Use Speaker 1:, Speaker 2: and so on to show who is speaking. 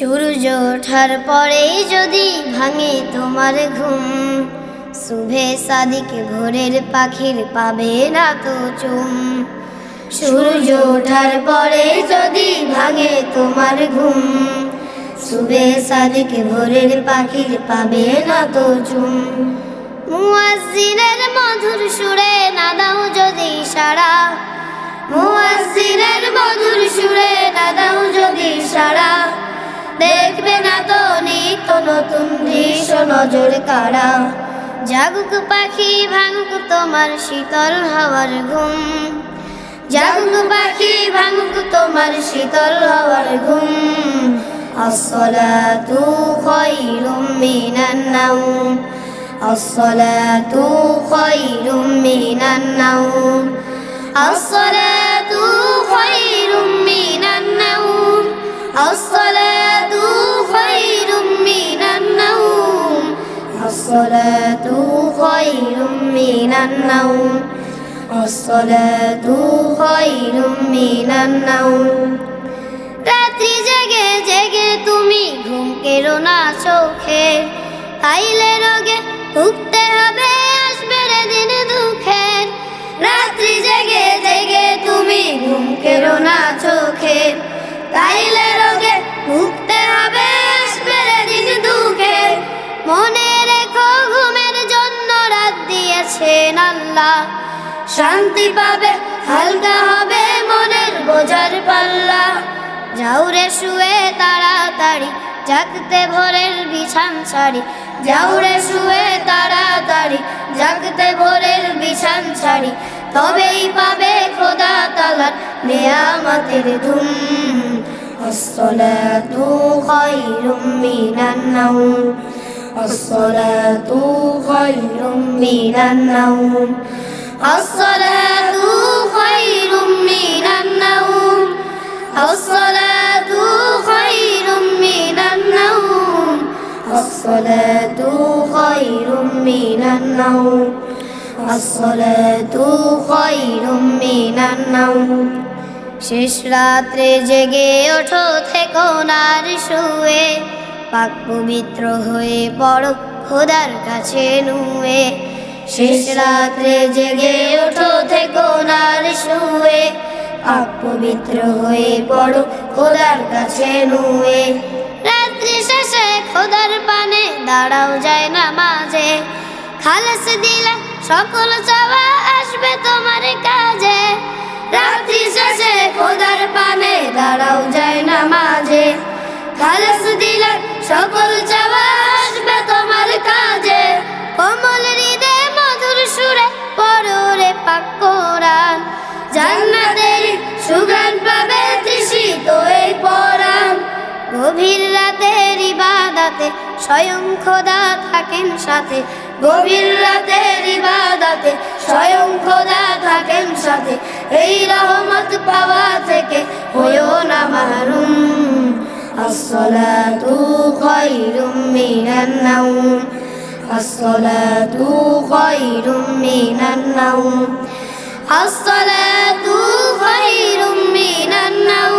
Speaker 1: সূর্য ওঠার পরেই যদি ভাঙে তোমার ঘুম, শুভে সাদিক ভোরের পাখির পাবে না তো চুম। সূর্য ওঠার পরে যদি ভাঙে তোমার ঘুম, শুভে সাদিক ভোরের পাখির পাবে না তো চুম। মুয়াজ্জিনের মধুর সুরে না দাও যদি সারা মুয়াজ্জিনের মধুর সুরে না দাও যদি সারা দেখবে না তো নিত্য নতুন দৃশ্য নজর কারা জাগুক পাখি, ভাঙুক তোমার শীতল হাওয়ার ঘুম। জাগুক পাখি, ভাঙুক তোমার শীতল হাওয়ার ঘুম। আসসালাতু খায়রুম মিনান নাওম আসসালাতু খায়রুম মিনান নাওম আসসালাতু খায়রুম মিনান নাওম আসসালাতু আসসালাতু খায়রুম মিনান নাওম আসসালাতু খায়রুম মিনান নাওম রাত্রি জেগে জেগে তুমি ঘুম কেড়ো না চোখে। আইলে রোগে ভুগতে হবে, আসবে রে দিন দুঃখের। রাত্রি জেগে জেগে তুমি ঘুম কেড়ো না চোখে। তাইলে রোগে ভুগতে হবে, আসবে রে দিন দুঃখের। মনে আল্লাহ শান্তি পাবে হালকা হবে মনের বোঝার পাল্লা যাউরে শুয়ে তাড়াতাড়ি জাগতে ভোরের বিছান ছাড়ি যাউরে শুয়ে তাড়াতাড়ি জাগতে ভোরের বিছান ছাড়ি তবেই পাবে খোদা তালার নেয়ামতের ধুম الصلاة خير من النوم الصلاة خير من النوم الصلاة خير من النوم الصلاة خير من النوم الصلاة خير من النوم الصلاة خير من النوم শেষ রাত্রে জেগে ওঠো থেকো নার শুয়ে পাক পবিত্র হয়ে পড়ো খোদার কাছে নুয়ে। শেষ রাত্রে জেগে ওঠো থেকো নার শুয়ে। পাক পবিত্র হয়ে পড়ো খোদার কাছে নুয়ে। রাত্রি শেষে খোদার পানে দাঁড়াও যায় না মাঝে খালাস দিলে সকল চাওয়া আসবে তোমার কাজে। রাত্রি শেষে খোদার পানে দাঁড়াও যায় না মাঝে খালাস দিলে সকল চাওয়া ইবাদাতে স্বয়ং খোদা থাকেন সাথে গভীর রাতের ইবাদাতে স্বয়ং খোদা থাকেন সাথে এই রহমত পাওয়া থেকে হইও না মারুম الصلاة خير من النوم الصلاة خير من النوم الصلاة خير من النوم